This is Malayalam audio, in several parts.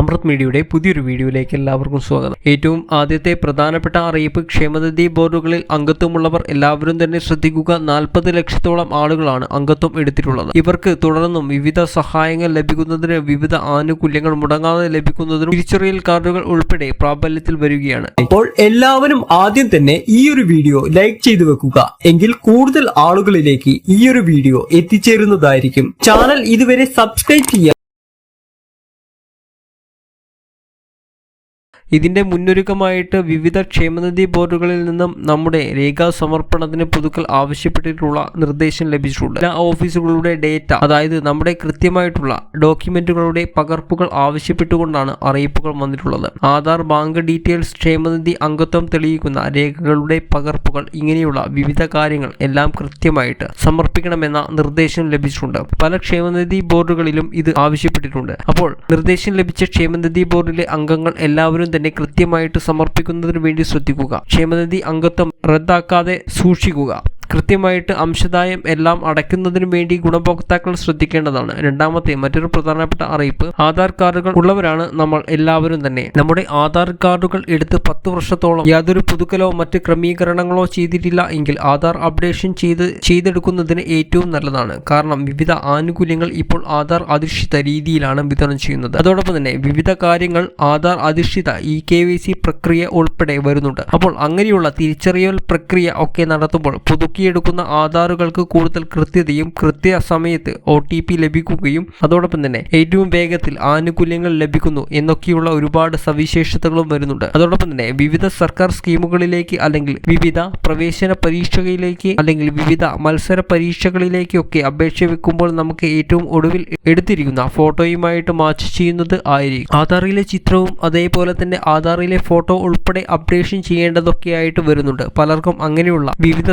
അമൃത് മീഡിയയുടെ പുതിയൊരു വീഡിയോയിലേക്ക് എല്ലാവർക്കും സ്വാഗതം. ഏറ്റവും ആദ്യത്തെ പ്രധാനപ്പെട്ട അറിയിപ്പ് ക്ഷേമനിധി ബോർഡുകളിൽ അംഗത്വമുള്ളവർ എല്ലാവരും തന്നെ ശ്രദ്ധിക്കുക. നാൽപ്പത് ലക്ഷത്തോളം ആളുകളാണ് അംഗത്വം എടുത്തിട്ടുള്ളത്. ഇവർക്ക് തുടർന്നും വിവിധ സഹായങ്ങൾ ലഭിക്കുന്നതിന് വിവിധ ആനുകൂല്യങ്ങൾ മുടങ്ങാതെ ലഭിക്കുന്നതിനും തിരിച്ചറിയൽ കാർഡുകൾ ഉൾപ്പെടെ പ്രാബല്യത്തിൽ വരികയാണ്. അപ്പോൾ എല്ലാവരും ആദ്യം തന്നെ ഈ ഒരു വീഡിയോ ലൈക്ക് ചെയ്തു വെക്കുക. എങ്കിൽ കൂടുതൽ ആളുകളിലേക്ക് ഈ ഒരു വീഡിയോ എത്തിച്ചേരുന്നതായിരിക്കും. ചാനൽ ഇതുവരെ സബ്സ്ക്രൈബ് ചെയ്യാൻ ഇതിന്റെ മുന്നൊരുക്കമായിട്ട് വിവിധ ക്ഷേമനിധി ബോർഡുകളിൽ നിന്നും നമ്മുടെ രേഖാ സമർപ്പണത്തിന് പുതുക്കൽ ആവശ്യപ്പെട്ടിട്ടുള്ള നിർദ്ദേശം ലഭിച്ചിട്ടുണ്ട്. എല്ലാ ഓഫീസുകളുടെ ഡേറ്റ അതായത് നമ്മുടെ കൃത്യമായിട്ടുള്ള ഡോക്യുമെന്റുകളുടെ പകർപ്പുകൾ ആവശ്യപ്പെട്ടുകൊണ്ടാണ് അറിയിപ്പുകൾ വന്നിട്ടുള്ളത്. ആധാർ ബാങ്ക് ഡീറ്റെയിൽസ് ക്ഷേമനിധി അംഗത്വം തെളിയിക്കുന്ന രേഖകളുടെ പകർപ്പുകൾ ഇങ്ങനെയുള്ള വിവിധ കാര്യങ്ങൾ എല്ലാം കൃത്യമായിട്ട് സമർപ്പിക്കണമെന്ന നിർദ്ദേശം ലഭിച്ചിട്ടുണ്ട്. പല ക്ഷേമനിധി ബോർഡുകളിലും ഇത് ആവശ്യപ്പെട്ടിട്ടുണ്ട്. അപ്പോൾ നിർദ്ദേശം ലഭിച്ച ക്ഷേമനിധി ബോർഡിലെ അംഗങ്ങൾ എല്ലാവരും തന്നെ കൃത്യമായിട്ട് സമർപ്പിക്കുന്നതിന് വേണ്ടി ശ്രദ്ധിക്കുക. ക്ഷേമനിധി അംഗത്വം റദ്ദാക്കാതെ സൂക്ഷിക്കുക. കൃത്യമായിട്ട് അംശദായം എല്ലാം അടയ്ക്കുന്നതിന് വേണ്ടി ഗുണഭോക്താക്കൾ ശ്രദ്ധിക്കേണ്ടതാണ്. രണ്ടാമത്തെ മറ്റൊരു പ്രധാനപ്പെട്ട അറിയിപ്പ് ആധാർ കാർഡുകൾ ഉള്ളവരാണ് നമ്മൾ എല്ലാവരും തന്നെ. നമ്മുടെ ആധാർ കാർഡുകൾ എടുത്ത് പത്ത് വർഷത്തോളം യാതൊരു പുതുക്കലോ മറ്റ് ക്രമീകരണങ്ങളോ ചെയ്തിട്ടില്ല എങ്കിൽ ആധാർ അപ്ഡേഷൻ ചെയ്ത് ചെയ്തെടുക്കുന്നതിന് ഏറ്റവും നല്ലതാണ്. കാരണം വിവിധ ആനുകൂല്യങ്ങൾ ഇപ്പോൾ ആധാർ അധിഷ്ഠിത രീതിയിലാണ് വിതരണം ചെയ്യുന്നത്. അതോടൊപ്പം തന്നെ വിവിധ കാര്യങ്ങൾ ആധാർ അധിഷ്ഠിത ഇ കെ വി സി പ്രക്രിയ ഉൾപ്പെടെ വരുന്നുണ്ട്. അപ്പോൾ അങ്ങനെയുള്ള തിരിച്ചറിയൽ പ്രക്രിയ ഒക്കെ നടത്തുമ്പോൾ പുതുക്കിയെടുക്കുന്ന ആധാറുകൾക്ക് കൂടുതൽ കൃത്യതയും കൃത്യസമയത്ത് ഒ ടി പി ലഭിക്കുകയും അതോടൊപ്പം തന്നെ ഏറ്റവും വേഗത്തിൽ ആനുകൂല്യങ്ങൾ ലഭിക്കുന്നു എന്നൊക്കെയുള്ള ഒരുപാട് സവിശേഷതകളും വരുന്നുണ്ട്. അതോടൊപ്പം തന്നെ വിവിധ സർക്കാർ സ്കീമുകളിലേക്ക് അല്ലെങ്കിൽ വിവിധ പ്രവേശന പരീക്ഷകളിലേക്ക് അല്ലെങ്കിൽ വിവിധ മത്സര പരീക്ഷകളിലേക്കൊക്കെ അപേക്ഷ വെക്കുമ്പോൾ നമുക്ക് ഏറ്റവും ഒടുവിൽ എടുത്തിരിക്കുന്ന ഫോട്ടോയുമായിട്ട് മാച്ച് ചെയ്യുന്നത് ആയിരിക്കും. ആധാറിലെ ചിത്രവും അതേപോലെ തന്നെ ആധാറിലെ ഫോട്ടോ ഉൾപ്പെടെ അപ്ഡേഷൻ ചെയ്യേണ്ടതൊക്കെ ആയിട്ട് വരുന്നുണ്ട്. പലർക്കും അങ്ങനെയുള്ള വിവിധ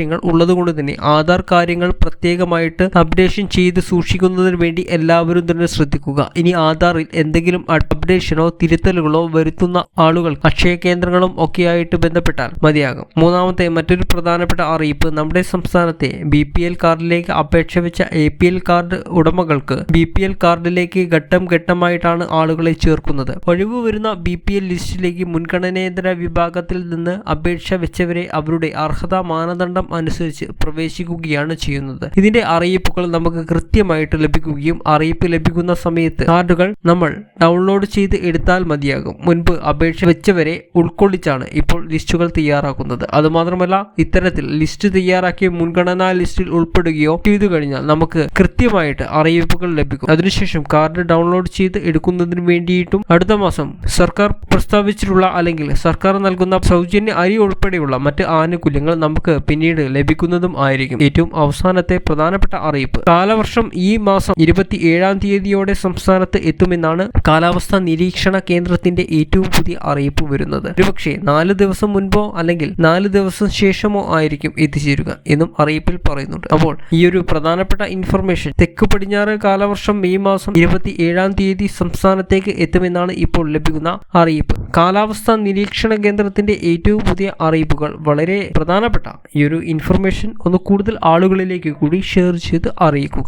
സാഹചര്യങ്ങൾ ഉള്ളതുകൊണ്ട് തന്നെ ആധാർ കാര്യങ്ങൾ പ്രത്യേകമായിട്ട് അപ്ഡേഷൻ ചെയ്ത് സൂക്ഷിക്കുന്നതിന് വേണ്ടി എല്ലാവരും തന്നെ ശ്രദ്ധിക്കുക. ഇനി ആധാറിൽ എന്തെങ്കിലും അപ്ഡേഷനോ തിരുത്തലുകളോ വരുത്തുന്ന ആളുകൾ അക്ഷയ കേന്ദ്രങ്ങളും ഒക്കെയായിട്ട് ബന്ധപ്പെട്ടാൽ മതിയാകും. മൂന്നാമത്തെ മറ്റൊരു പ്രധാനപ്പെട്ട അറിയിപ്പ് നമ്മുടെ സംസ്ഥാനത്തെ ബി പി എൽ കാർഡിലേക്ക് അപേക്ഷ വെച്ച എ പി എൽ കാർഡ് ഉടമകൾക്ക് ബി പി എൽ കാർഡിലേക്ക് ഘട്ടം ഘട്ടമായിട്ടാണ് ആളുകളെ ചേർക്കുന്നത്. ഒഴിവ് വരുന്ന ബി പി എൽ ലിസ്റ്റിലേക്ക് മുൻഗണനേതര വിഭാഗത്തിൽ നിന്ന് അപേക്ഷ വെച്ചവരെ അവരുടെ അർഹതാ മാനദണ്ഡം അനുസരിച്ച് പ്രവേശിക്കുകയാണ് ചെയ്യുന്നത്. ഇതിന്റെ അറിയിപ്പുകൾ നമുക്ക് കൃത്യമായിട്ട് ലഭിക്കുകയും അറിയിപ്പ് ലഭിക്കുന്ന സമയത്ത് കാർഡുകൾ നമ്മൾ ഡൗൺലോഡ് ചെയ്ത് എടുത്താൽ മതിയാകും. മുൻപ് അപേക്ഷ വെച്ചവരെ ഉൾക്കൊള്ളിച്ചാണ് ഇപ്പോൾ ലിസ്റ്റുകൾ തയ്യാറാക്കുന്നത്. അതുമാത്രമല്ല ഇത്തരത്തിൽ ലിസ്റ്റ് തയ്യാറാക്കിയ മുൻഗണനാ ലിസ്റ്റിൽ ഉൾപ്പെടുകയോ ചെയ്തു കഴിഞ്ഞാൽ നമുക്ക് കൃത്യമായിട്ട് അറിയിപ്പുകൾ ലഭിക്കും. അതിനുശേഷം കാർഡ് ഡൗൺലോഡ് ചെയ്ത് എടുക്കുന്നതിന് വേണ്ടിയിട്ടും അടുത്ത മാസം സർക്കാർ പ്രസ്താവിച്ചിട്ടുള്ള അല്ലെങ്കിൽ സർക്കാർ നൽകുന്ന സൗജന്യ അരി ഉൾപ്പെടെയുള്ള മറ്റ് ആനുകൂല്യങ്ങൾ നമുക്ക് പിന്നീട് ലഭിക്കുന്നതും ആയിരിക്കും. ഏറ്റവും അവസാനത്തെ പ്രധാനപ്പെട്ട അറിയിപ്പ്. കാലവർഷം ഈ മാസം ഇരുപത്തി ഏഴാം തീയതിയോടെ സംസ്ഥാനത്ത് എത്തുമെന്നാണ് കാലാവസ്ഥാ നിരീക്ഷണ കേന്ദ്രത്തിന്റെ ഏറ്റവും പുതിയ അറിയിപ്പ് വരുന്നത്. ഒരുപക്ഷെ നാല് ദിവസം മുൻപോ അല്ലെങ്കിൽ നാല് ദിവസം ശേഷമോ ആയിരിക്കും എത്തിച്ചേരുക എന്നും അറിയിപ്പിൽ പറയുന്നുണ്ട്. അപ്പോൾ ഈ ഒരു പ്രധാനപ്പെട്ട ഇൻഫർമേഷൻ തെക്ക് പടിഞ്ഞാറ് കാലവർഷം മെയ് മാസം ഇരുപത്തി ഏഴാം തീയതി സംസ്ഥാനത്തേക്ക് എത്തുമെന്നാണ് ഇപ്പോൾ ലഭിക്കുന്ന അറിയിപ്പ്. കാലാവസ്ഥാ നിരീക്ഷണ കേന്ദ്രത്തിന്റെ ഏറ്റവും പുതിയ അറിയിപ്പുകൾ വളരെ പ്രധാനപ്പെട്ട ഈ ഒരു ഇൻഫർമേഷൻ ഒന്ന് കൂടുതൽ ആളുകളിലേക്ക് കൂടി ഷെയർ ചെയ്ത് അറിയിക്കുക.